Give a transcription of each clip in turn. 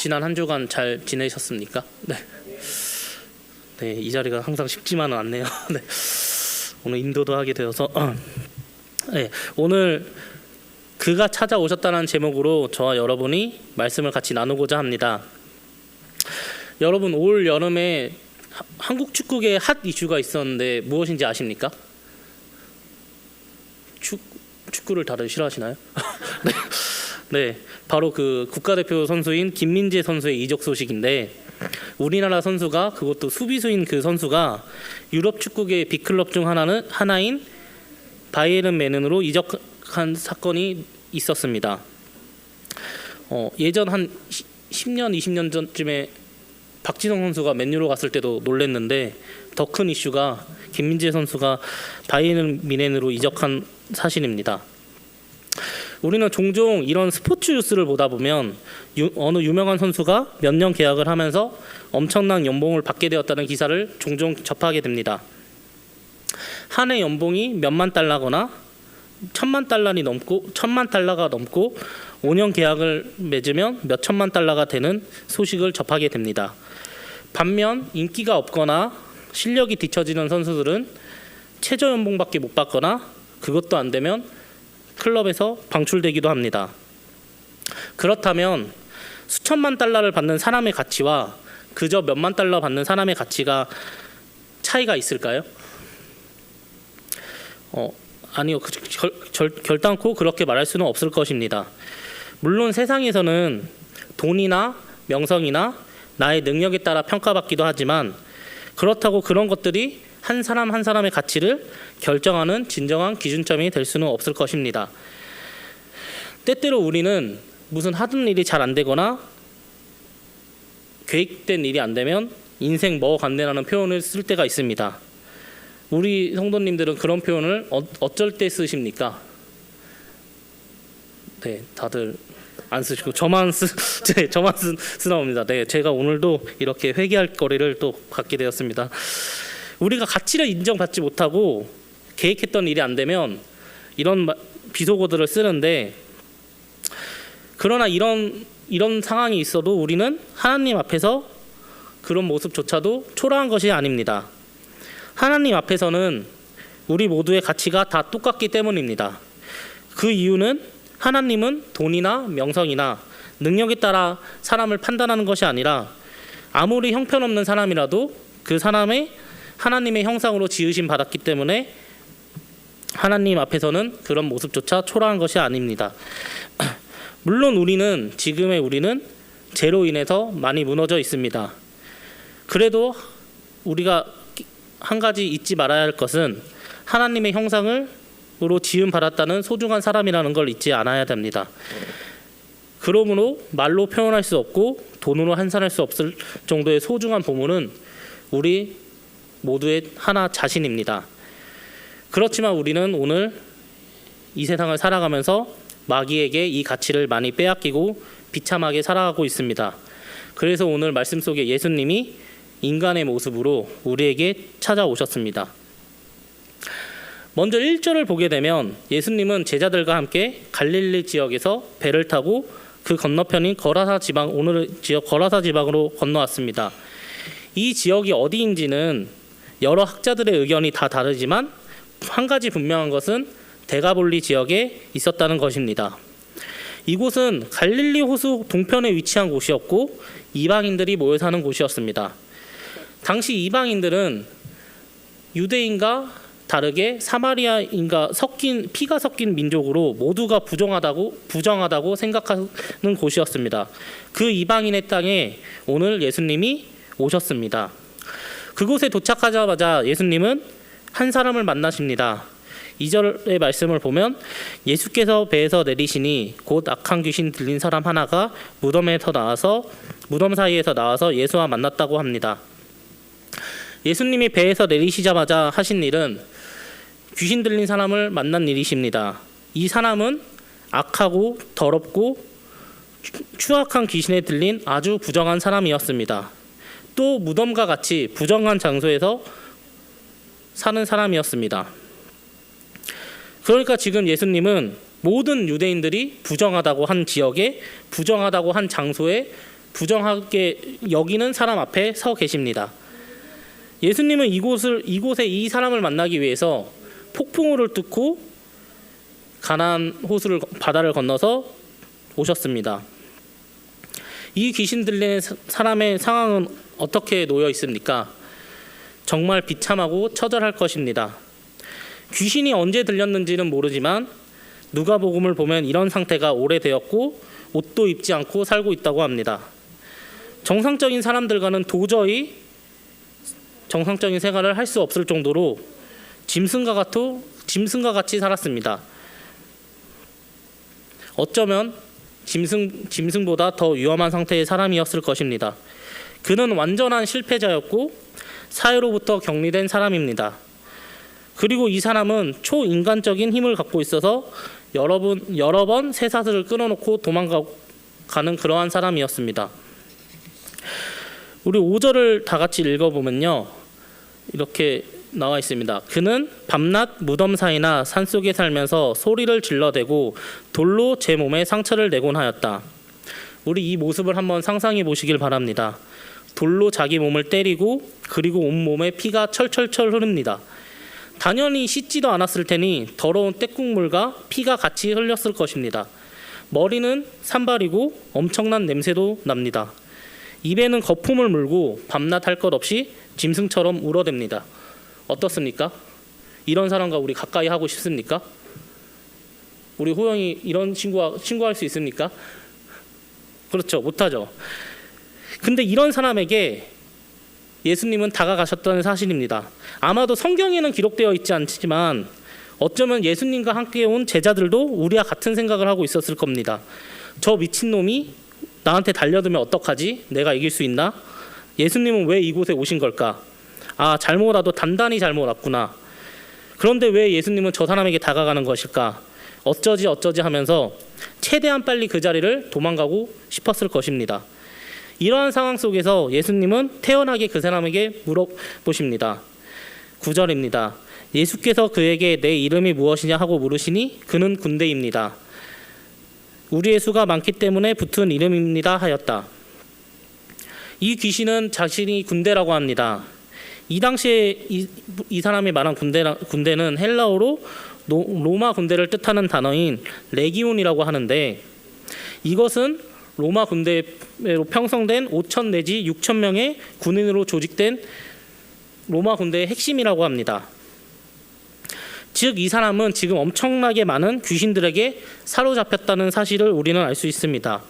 지난 한 주간 잘 지내셨습니까? 네. 네, 이 자리가 항상 쉽지만은 않네요. 네. 오늘 인도도 하게 되어서 어. 네, 오늘 그가 찾아오셨다는 제목으로 저와 여러분이 말씀을 같이 나누고자 합니다. 여러분 올 여름에 하- 한국 축구계 핫 이슈가 있었는데 무엇인지 아십니까? 축 축구를 다들 싫어하시나요? 네. 네, 바로 그 국가대표 선수인 김민재 선수의 이적 소식인데 우리나라 선수가 그것도 수비수인 그 선수가 유럽 축구계 빅클럽 중 하나는 하나인 바이에른 메넨으로 이적한 사건이 있었습니다. 어, 예전 한 10년, 20년 전쯤에 박진영 선수가 맨유로 갔을 때도 놀랬는데 더 큰 이슈가 김민재 선수가 바이에른 미넨으로 이적한 사실입니다. 우리는 종종 이런 스포츠 뉴스를 보다 보면 유- 어느 유명한 선수가 몇 년 계약을 하면서 엄청난 연봉을 받게 되었다는 기사를 종종 접하게 됩니다. 한 해 연봉이 몇만 달러거나 천만 달러니 넘고 천만 달러가 넘고 5년 계약을 맺으면 몇 천만 달러가 되는 소식을 접하게 됩니다. 반면 인기가 없거나 실력이 뒤처지는 선수들은 최저 연봉밖에 못 받거나 그것도 안 되면 클럽에서 방출되기도 합니다. 그렇다면 수천만 달러를 받는 사람의 가치와 그저 몇만 달러 받는 사람의 가치가 차이가 있을까요? 어, 아니요. 그, 결, 결, 결단코 그렇게 말할 수는 없을 것입니다. 물론 세상에서는 돈이나 명성이나 나의 능력에 따라 평가받기도 하지만 그렇다고 그런 것들이 한 사람 한 사람의 가치를 결정하는 진정한 기준점이 될 수는 없을 것입니다. 때때로 우리는 무슨 하던 일이 잘 안 되거나 계획된 일이 안 되면 인생 뭐 간대라는 표현을 쓸 때가 있습니다. 우리 성도님들은 그런 표현을 어, 어쩔 때 쓰십니까? 네, 다들 안 쓰시고 저만 쓰, 네, 저만 쓰, 쓰나 봅니다. 네, 제가 오늘도 이렇게 회개할 거리를 또 갖게 되었습니다. 우리가 가치를 인정받지 못하고 계획했던 일이 안 되면 이런 마- 비속어들을 쓰는데 그러나 이런 이런 상황이 있어도 우리는 하나님 앞에서 그런 모습조차도 초라한 것이 아닙니다. 하나님 앞에서는 우리 모두의 가치가 다 똑같기 때문입니다. 그 이유는 하나님은 돈이나 명성이나 능력에 따라 사람을 판단하는 것이 아니라 아무리 형편없는 사람이라도 그 사람의 하나님의 형상으로 지으심 받았기 때문에 하나님 앞에서는 그런 모습조차 초라한 것이 아닙니다. 물론 우리는 지금의 우리는 죄로 인해서 많이 무너져 있습니다. 그래도 우리가 한 가지 잊지 말아야 할 것은 하나님의 형상을 으로 지음 받았다는 소중한 사람이라는 걸 잊지 않아야 됩니다. 그러므로 말로 표현할 수 없고 돈으로 환산할 수 없을 정도의 소중한 보물은 우리 모두의 하나 자신입니다. 그렇지만 우리는 오늘 이 세상을 살아가면서 마귀에게 이 가치를 많이 빼앗기고 비참하게 살아가고 있습니다. 그래서 오늘 말씀 속에 예수님이 인간의 모습으로 우리에게 찾아오셨습니다. 먼저 1절을 보게 되면 예수님은 제자들과 함께 갈릴리 지역에서 배를 타고 그 건너편인 거라사 지방 오늘 지역 거라사 지방으로 건너왔습니다. 이 지역이 어디인지는 여러 학자들의 의견이 다 다르지만 한 가지 분명한 것은 대가볼리 지역에 있었다는 것입니다. 이곳은 갈릴리 호수 동편에 위치한 곳이었고 이방인들이 모여 사는 곳이었습니다. 당시 이방인들은 유대인과 다르게 사마리아인과 섞인 피가 섞인 민족으로 모두가 부정하다고 부정하다고 생각하는 곳이었습니다. 그 이방인의 땅에 오늘 예수님이 오셨습니다. 그곳에 도착하자마자 예수님은 한 사람을 만나십니다. 2절의 말씀을 보면 예수께서 배에서 내리시니 곧 악한 귀신 들린 사람 하나가 무덤에서 나와서 무덤 사이에서 나와서 예수와 만났다고 합니다. 예수님이 배에서 내리시자마자 하신 일은 귀신 들린 사람을 만난 일이십니다. 이 사람은 악하고 더럽고 추- 추악한 귀신에 들린 아주 부정한 사람이었습니다. 또 무덤과 같이 부정한 장소에서 사는 사람이었습니다. 그러니까 지금 예수님은 모든 유대인들이 부정하다고 한 지역에 부정하다고 한 장소에 부정하게 여기는 사람 앞에 서 계십니다. 예수님은 이곳을 이곳에 이 사람을 만나기 위해서 폭풍우를 뚫고 가나안 호수를 바다를 건너서 오셨습니다. 이 귀신 들리는 사- 사람의 상황은 어떻게 놓여 있습니까? 정말 비참하고 처절할 것입니다. 귀신이 언제 들렸는지는 모르지만 누가복음을 보면 이런 상태가 오래되었고 옷도 입지 않고 살고 있다고 합니다. 정상적인 사람들과는 도저히 정상적인 생활을 할 수 없을 정도로 짐승과 같고 짐승과 같이 살았습니다. 어쩌면 짐승 짐승보다 더 위험한 상태의 사람이었을 것입니다. 그는 완전한 실패자였고 사회로부터 격리된 사람입니다. 그리고 이 사람은 초인간적인 힘을 갖고 있어서 여러 번 여러 번 쇠사슬을 끊어놓고 도망가는 그러한 사람이었습니다. 우리 5절을 다 같이 읽어보면요. 이렇게 나와 있습니다. 그는 밤낮 무덤 사이나 산 속에 살면서 소리를 질러대고 돌로 제 몸에 상처를 내곤 하였다. 우리 이 모습을 한번 상상해 보시길 바랍니다. 돌로 자기 몸을 때리고 그리고 온 몸에 피가 철철철 흐릅니다. 당연히 씻지도 않았을 테니 더러운 떼국물과 피가 같이 흘렸을 것입니다. 머리는 산발이고 엄청난 냄새도 납니다. 입에는 거품을 물고 밤낮 할 것 없이 짐승처럼 울어댑니다. 어떻습니까? 이런 사람과 우리 가까이 하고 싶습니까? 우리 호영이 이런 친구와 친구할 수 있습니까? 그렇죠, 못하죠. 근데 이런 사람에게 예수님은 다가가셨다는 사실입니다. 아마도 성경에는 기록되어 있지 않지만 어쩌면 예수님과 함께 온 제자들도 우리와 같은 생각을 하고 있었을 겁니다. 저 미친 놈이 나한테 달려들면 어떡하지? 내가 이길 수 있나? 예수님은 왜 이곳에 오신 걸까? 아, 잘못 와도 단단히 잘못 왔구나. 그런데 왜 예수님은 저 사람에게 다가가는 것일까? 어쩌지 어쩌지 하면서 최대한 빨리 그 자리를 도망가고 싶었을 것입니다. 이러한 상황 속에서 예수님은 태연하게 그 사람에게 물어보십니다. 9절입니다. 예수께서 그에게 내 이름이 무엇이냐 하고 물으시니 그는 군대입니다. 우리의 수가 많기 때문에 붙은 이름입니다 하였다. 이 귀신은 자신이 군대라고 합니다. 이 당시에 이, 이 사람이 말한 군대 군대는 헬라어로 노, 로마 군대를 뜻하는 단어인 레기온이라고 하는데 이것은 로마 군대로 평성된 5천 내지 6천 명의 군인으로 조직된 로마 군대의 핵심이라고 합니다. 즉 이 사람은 지금 엄청나게 많은 귀신들에게 사로잡혔다는 사실을 우리는 알 수 있습니다.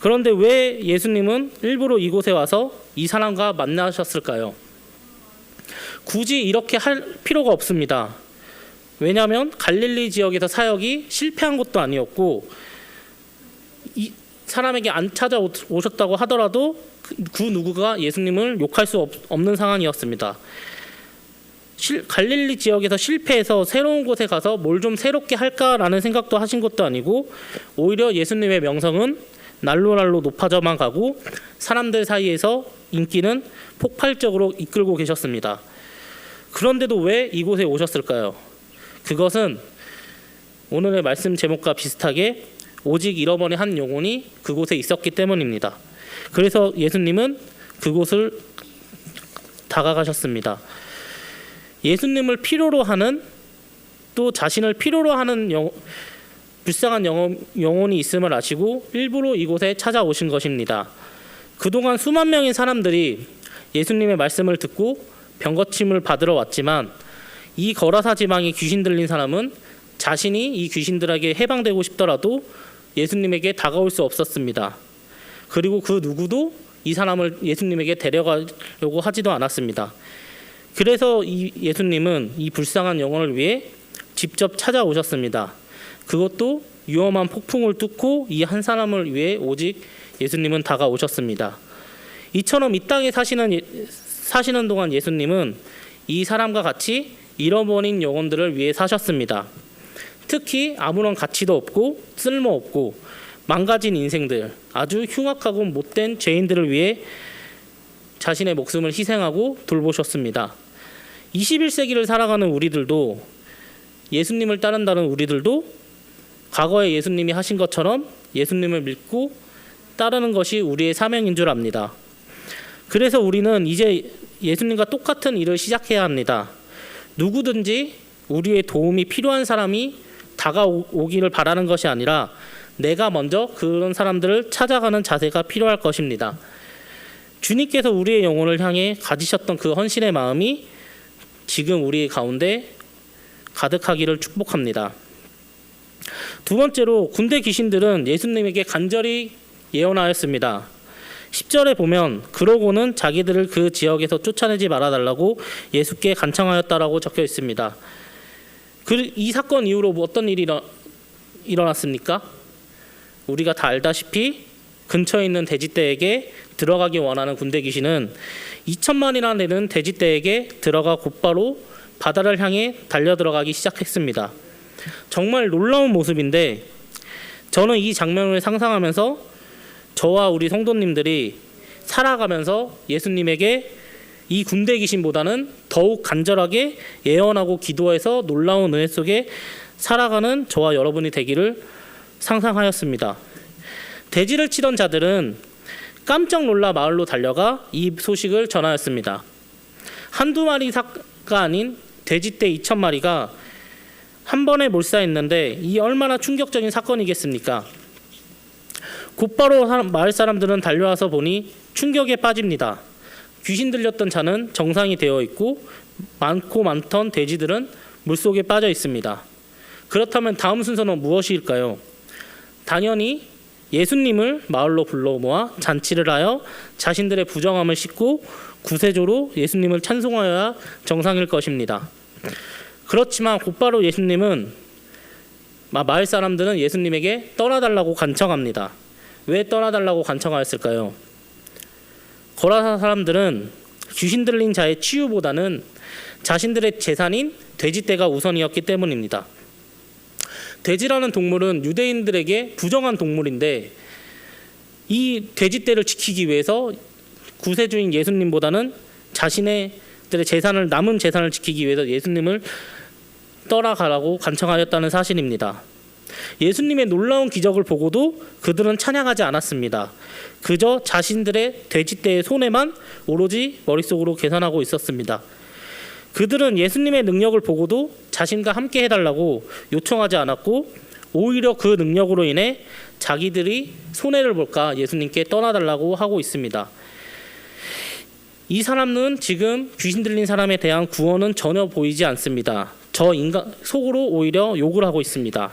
그런데 왜 예수님은 일부러 이곳에 와서 이 사람과 만나셨을까요? 굳이 이렇게 할 필요가 없습니다. 왜냐하면 갈릴리 지역에서 사역이 실패한 것도 아니었고 이 사람에게 안 찾아오셨다고 하더라도 그, 그 누구가 예수님을 욕할 수 없, 없는 상황이었습니다. 실, 갈릴리 지역에서 실패해서 새로운 곳에 가서 뭘 좀 새롭게 할까라는 생각도 하신 것도 아니고 오히려 예수님의 명성은 날로 날로 높아져만 가고 사람들 사이에서 인기는 폭발적으로 이끌고 계셨습니다. 그런데도 왜 이곳에 오셨을까요? 그것은 오늘의 말씀 제목과 비슷하게 오직 잃어버린 한 영혼이 그곳에 있었기 때문입니다. 그래서 예수님은 그곳을 다가가셨습니다. 예수님을 필요로 하는 또 자신을 필요로 하는 영, 불쌍한 영혼, 영혼이 있음을 아시고 일부러 이곳에 찾아오신 것입니다. 그동안 수만 명의 사람들이 예수님의 말씀을 듣고 병거침을 받으러 왔지만 이 거라사 지방에 귀신 들린 사람은 자신이 이 귀신들에게 해방되고 싶더라도 예수님에게 다가올 수 없었습니다. 그리고 그 누구도 이 사람을 예수님에게 데려가려고 하지도 않았습니다. 그래서 이 예수님은 이 불쌍한 영혼을 위해 직접 찾아오셨습니다. 그것도 위험한 폭풍을 뚫고 이 한 사람을 위해 오직 예수님은 다가오셨습니다. 이처럼 이 땅에 사시는 예- 사시는 동안 예수님은 이 사람과 같이 잃어버린 영혼들을 위해 사셨습니다. 특히 아무런 가치도 없고 쓸모 없고 망가진 인생들, 아주 흉악하고 못된 죄인들을 위해 자신의 목숨을 희생하고 돌보셨습니다. 21세기를 살아가는 우리들도 예수님을 따른다는 우리들도 과거에 예수님이 하신 것처럼 예수님을 믿고 따르는 것이 우리의 사명인 줄 압니다. 그래서 우리는 이제 예수님과 똑같은 일을 시작해야 합니다. 누구든지 우리의 도움이 필요한 사람이 다가오기를 바라는 것이 아니라 내가 먼저 그런 사람들을 찾아가는 자세가 필요할 것입니다. 주님께서 우리의 영혼을 향해 가지셨던 그 헌신의 마음이 지금 우리 가운데 가득하기를 축복합니다. 두 번째로 군대 귀신들은 예수님에게 간절히 예언하였습니다. 10절에 보면 그러고는 자기들을 그 지역에서 쫓아내지 말아달라고 예수께 간청하였다라고 적혀 있습니다. 그, 이 사건 이후로 뭐 어떤 일이 일어, 일어났습니까? 우리가 다 알다시피 근처에 있는 돼지떼에게 들어가기 원하는 군대 귀신은 2천만이나 되는 돼지떼에게 들어가 곧바로 바다를 향해 달려 들어가기 시작했습니다. 정말 놀라운 모습인데 저는 이 장면을 상상하면서 저와 우리 성도님들이 살아가면서 예수님에게 이 군대 귀신보다는 더욱 간절하게 예언하고 기도해서 놀라운 은혜 속에 살아가는 저와 여러분이 되기를 상상하였습니다. 대지를 치던 자들은 깜짝 놀라 마을로 달려가 이 소식을 전하였습니다. 한두 마리가 아닌 돼지떼 2천 마리가 한 번에 몰사했는데 이 얼마나 충격적인 사건이겠습니까? 곧바로 마을 사람들은 달려와서 보니 충격에 빠집니다. 귀신 들렸던 자는 정상이 되어 있고 많고 많던 돼지들은 물속에 빠져 있습니다. 그렇다면 다음 순서는 무엇일까요? 당연히 예수님을 마을로 불러 모아 잔치를 하여 자신들의 부정함을 씻고 구세주로 예수님을 찬송하여야 정상일 것입니다. 그렇지만 곧바로 예수님은 마- 마을 사람들은 예수님에게 떠나달라고 간청합니다. 왜 떠나달라고 간청하였을까요? 거라사 사람들은 귀신 들린 자의 치유보다는 자신들의 재산인 돼지떼가 우선이었기 때문입니다. 돼지라는 동물은 유대인들에게 부정한 동물인데 이 돼지떼를 지키기 위해서 구세주인 예수님보다는 자신의 재산을 남은 재산을 지키기 위해서 예수님을 떠나가라고 간청하였다는 사실입니다. 예수님의 놀라운 기적을 보고도 그들은 찬양하지 않았습니다. 그저 자신들의 돼지떼의 손해만 오로지 머릿속으로 계산하고 있었습니다. 그들은 예수님의 능력을 보고도 자신과 함께 해달라고 요청하지 않았고 오히려 그 능력으로 인해 자기들이 손해를 볼까 예수님께 떠나달라고 하고 있습니다. 이 사람은 지금 귀신 들린 사람에 대한 구원은 전혀 보이지 않습니다. 저 인간 속으로 오히려 욕을 하고 있습니다.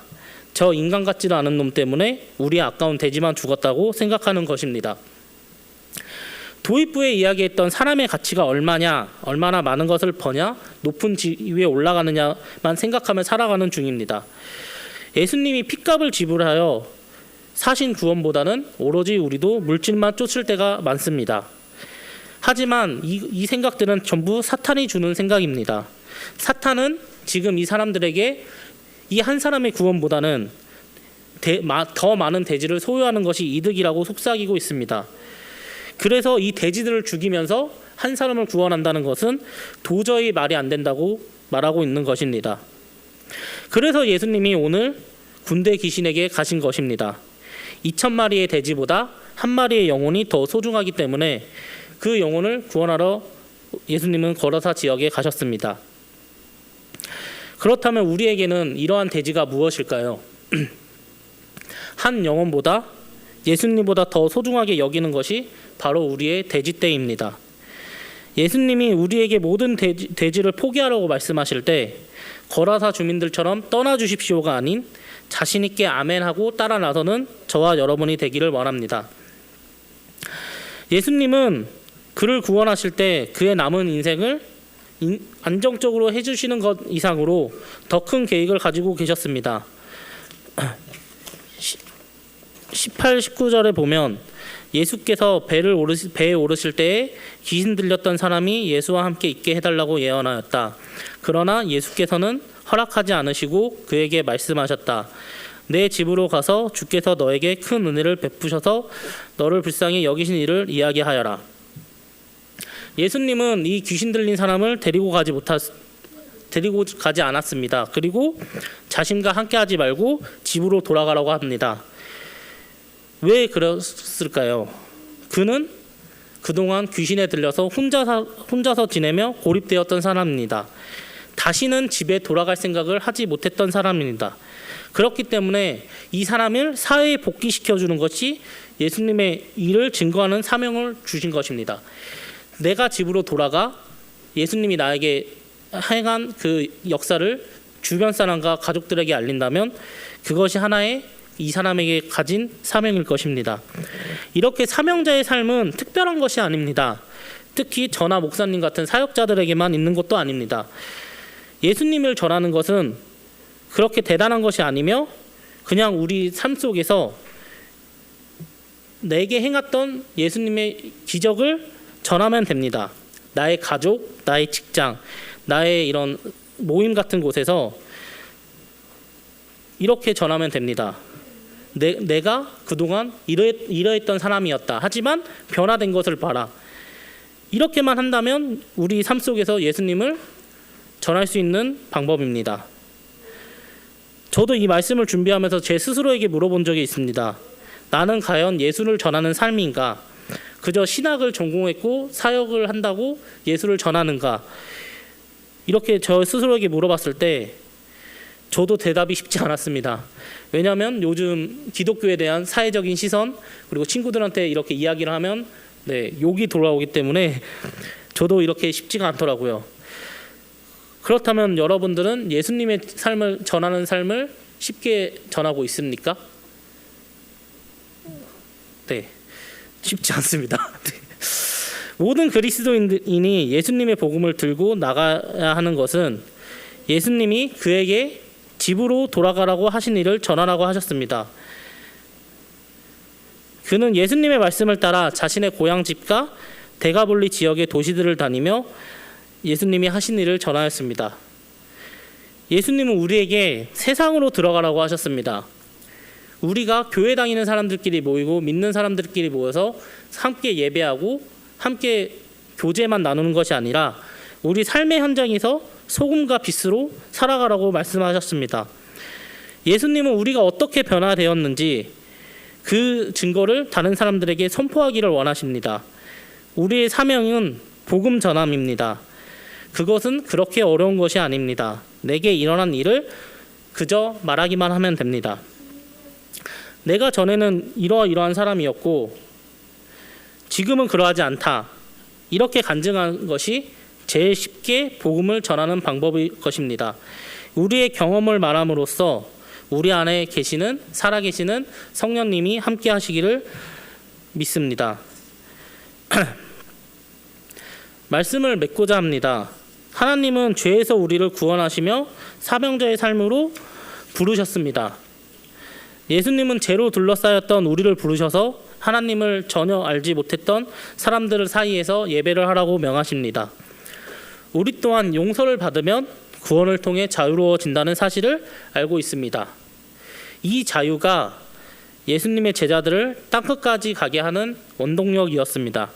저 인간 같지도 않은 놈 때문에 우리 아까운 돼지만 죽었다고 생각하는 것입니다. 도입부에 이야기했던 사람의 가치가 얼마냐, 얼마나 많은 것을 버냐, 높은 지위에 올라가느냐만 생각하며 살아가는 중입니다. 예수님이 핏값을 지불하여 사신 구원보다는 오로지 우리도 물질만 쫓을 때가 많습니다. 하지만 이, 이 생각들은 전부 사탄이 주는 생각입니다. 사탄은 지금 이 사람들에게 이 한 사람의 구원보다는 대, 마, 더 많은 대지를 소유하는 것이 이득이라고 속삭이고 있습니다. 그래서 이 돼지들을 죽이면서 한 사람을 구원한다는 것은 도저히 말이 안 된다고 말하고 있는 것입니다. 그래서 예수님이 오늘 군대 귀신에게 가신 것입니다. 2천 마리의 돼지보다 한 마리의 영혼이 더 소중하기 때문에 그 영혼을 구원하러 예수님은 거라사 지역에 가셨습니다. 그렇다면 우리에게는 이러한 돼지가 무엇일까요? 한 영혼보다 예수님보다 더 소중하게 여기는 것이 바로 우리의 돼지떼입니다. 예수님이 우리에게 모든 돼지, 돼지를 포기하라고 말씀하실 때 거라사 주민들처럼 떠나 주십시오가 아닌 자신 있게 아멘하고 따라 나서는 저와 여러분이 되기를 원합니다. 예수님은 그를 구원하실 때 그의 남은 인생을 인- 안정적으로 해주시는 것 이상으로 더 큰 계획을 가지고 계셨습니다. 18, 19절에 보면 예수께서 배를 오르시, 배에 오르실 때에 귀신 들렸던 사람이 예수와 함께 있게 해달라고 예언하였다. 그러나 예수께서는 허락하지 않으시고 그에게 말씀하셨다. 내 집으로 가서 주께서 너에게 큰 은혜를 베푸셔서 너를 불쌍히 여기신 일을 이야기하여라. 예수님은 이 귀신 들린 사람을 데리고 가지 못하 데리고 가지 않았습니다. 그리고 자신과 함께하지 말고 집으로 돌아가라고 합니다. 왜 그랬을까요? 그는 그동안 귀신에 들려서 혼자서 혼자서 지내며 고립되었던 사람입니다. 다시는 집에 돌아갈 생각을 하지 못했던 사람입니다. 그렇기 때문에 이 사람을 사회에 복귀시켜 주는 것이 예수님의 일을 증거하는 사명을 주신 것입니다. 내가 집으로 돌아가 예수님이 나에게 행한 그 역사를 주변 사람과 가족들에게 알린다면 그것이 하나의 이 사람에게 가진 사명일 것입니다. 이렇게 사명자의 삶은 특별한 것이 아닙니다. 특히 저나 목사님 같은 사역자들에게만 있는 것도 아닙니다. 예수님을 전하는 것은 그렇게 대단한 것이 아니며 그냥 우리 삶 속에서 내게 행했던 예수님의 기적을 전하면 됩니다. 나의 가족, 나의 직장, 나의 이런 모임 같은 곳에서 이렇게 전하면 됩니다. 내, 내가 그동안 이러, 이러했던 사람이었다. 하지만 변화된 것을 봐라. 이렇게만 한다면 우리 삶 속에서 예수님을 전할 수 있는 방법입니다. 저도 이 말씀을 준비하면서 제 스스로에게 물어본 적이 있습니다. 나는 과연 예수를 전하는 삶인가? 그저 신학을 전공했고 사역을 한다고 예수를 전하는가? 이렇게 저 스스로에게 물어봤을 때 저도 대답이 쉽지 않았습니다. 왜냐하면 요즘 기독교에 대한 사회적인 시선 그리고 친구들한테 이렇게 이야기를 하면 네, 욕이 돌아오기 때문에 저도 이렇게 쉽지가 않더라고요. 그렇다면 여러분들은 예수님의 삶을 전하는 삶을 쉽게 전하고 있습니까? 네, 쉽지 않습니다. 네. 모든 그리스도인이 예수님의 복음을 들고 나가야 하는 것은 예수님이 그에게 집으로 돌아가라고 하신 일을 전하라고 하셨습니다. 그는 예수님의 말씀을 따라 자신의 고향 집과 대가볼리 지역의 도시들을 다니며 예수님이 하신 일을 전하였습니다. 예수님은 우리에게 세상으로 들어가라고 하셨습니다. 우리가 교회 다니는 사람들끼리 모이고 믿는 사람들끼리 모여서 함께 예배하고 함께 교제만 나누는 것이 아니라 우리 삶의 현장에서 소금과 빛으로 살아가라고 말씀하셨습니다. 예수님은 우리가 어떻게 변화되었는지 그 증거를 다른 사람들에게 선포하기를 원하십니다. 우리의 사명은 복음 전함입니다. 그것은 그렇게 어려운 것이 아닙니다. 내게 일어난 일을 그저 말하기만 하면 됩니다. 내가 전에는 이러이러한 사람이었고 지금은 그러하지 않다. 이렇게 간증한 것이 제일 쉽게 복음을 전하는 방법일 것입니다. 우리의 경험을 말함으로써 우리 안에 계시는 살아 계시는 성령님이 함께 하시기를 믿습니다. 말씀을 맺고자 합니다. 하나님은 죄에서 우리를 구원하시며 사명자의 삶으로 부르셨습니다. 예수님은 죄로 둘러싸였던 우리를 부르셔서 하나님을 전혀 알지 못했던 사람들 사이에서 예배를 하라고 명하십니다. 우리 또한 용서를 받으면 구원을 통해 자유로워진다는 사실을 알고 있습니다. 이 자유가 예수님의 제자들을 땅끝까지 가게 하는 원동력이었습니다.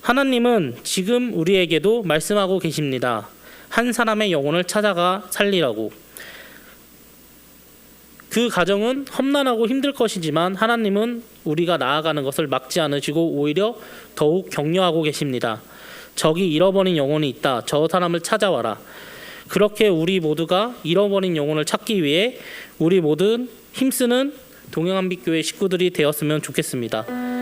하나님은 지금 우리에게도 말씀하고 계십니다. 한 사람의 영혼을 찾아가 살리라고. 그 가정은 험난하고 힘들 것이지만 하나님은 우리가 나아가는 것을 막지 않으시고 오히려 더욱 격려하고 계십니다. 저기 잃어버린 영혼이 있다. 저 사람을 찾아와라. 그렇게 우리 모두가 잃어버린 영혼을 찾기 위해 우리 모든 힘쓰는 동행한빛교회 식구들이 되었으면 좋겠습니다.